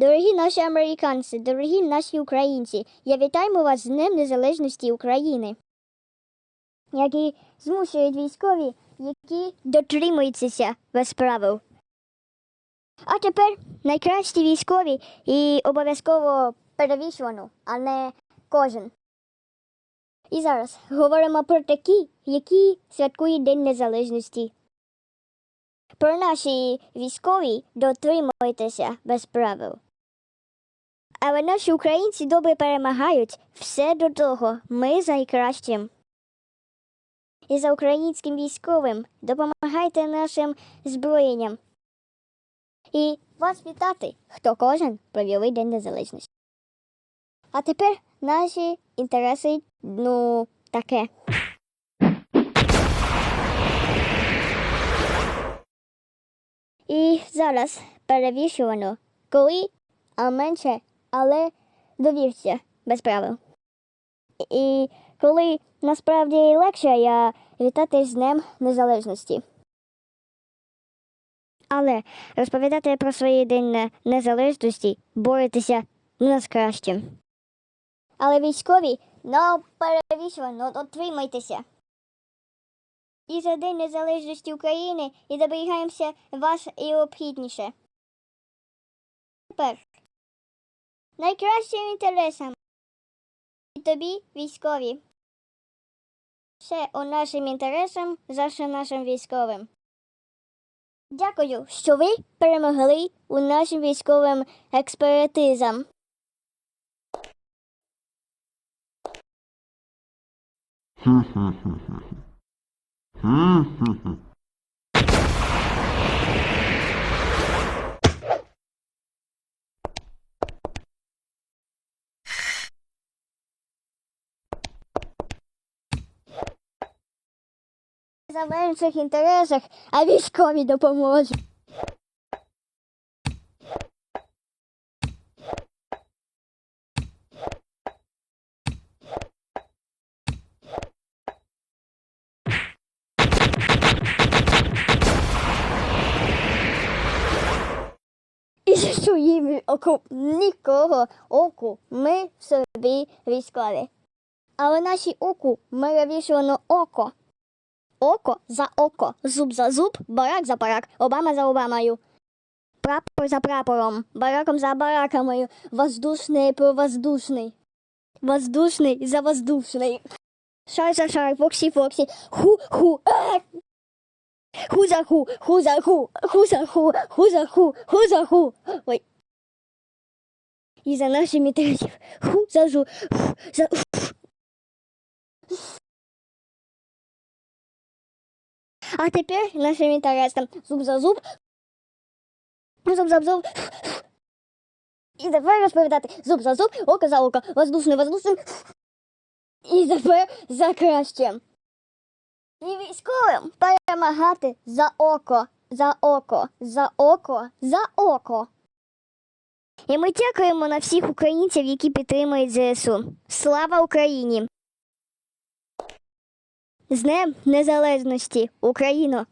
Дорогі наші американці, дорогі наші українці, я вітаємо вас з Днем Незалежності України, які змушують військові, які дотримуються без правил. А тепер найкращі військові і обов'язково перевішувано, а не кожен. І зараз говоримо про такі, які святкують День Незалежності. Про наші військові дотримуйтеся без правил. Але наші українці добре перемагають все до того. Ми за найкращим. І за українським військовим допомагайте нашим зброєнням. І вас вітати, хто кожен провели День Незалежності. А тепер наші інтереси, ну, таке. І зараз перевішувано, коли, а менше, але довірся без правил. І коли насправді легше я вітати з Днем Незалежності. Але розповідати про свій день незалежності, боротися не нас краще. Але військові, ну перевішувано, дотримайтеся. І за День Незалежності України і доберігаємося вас і обхідніше. Тепер найкращим інтересам і тобі військові. Все у нашим інтересам за ще нашим військовим. Дякую, що ви перемогли у нашим військовим експертизам. За менших інтересах, а військові допоможуть. І своїм оком нікого оку ми собі військові. Але наші оку ми вивішувано око. Око за око, зуб за зуб, барак за барак, Обама за Обамою. Прапор за прапором, бараком за бараками, воздушний про воздушний. Воздушний за воздушний. Шар за шар, фоксі фоксі, ху-ху, е! ху за ху, ху за ху, ху за ху, ху за ху, ху за ху. Ой. І за нашими інтересів, ху за жу, ху за А тепер нашим інтересам зуб за зуб, зуб за зуб. І тепер розповідати зуб за зуб, око за око, воздушне воздушним. І тепер за кращим. І військовим перемагати за око, за око, за око, за око. І ми дякуємо на всіх українців, які підтримують ЗСУ. Слава Україні! З Днем Незалежності, Україно!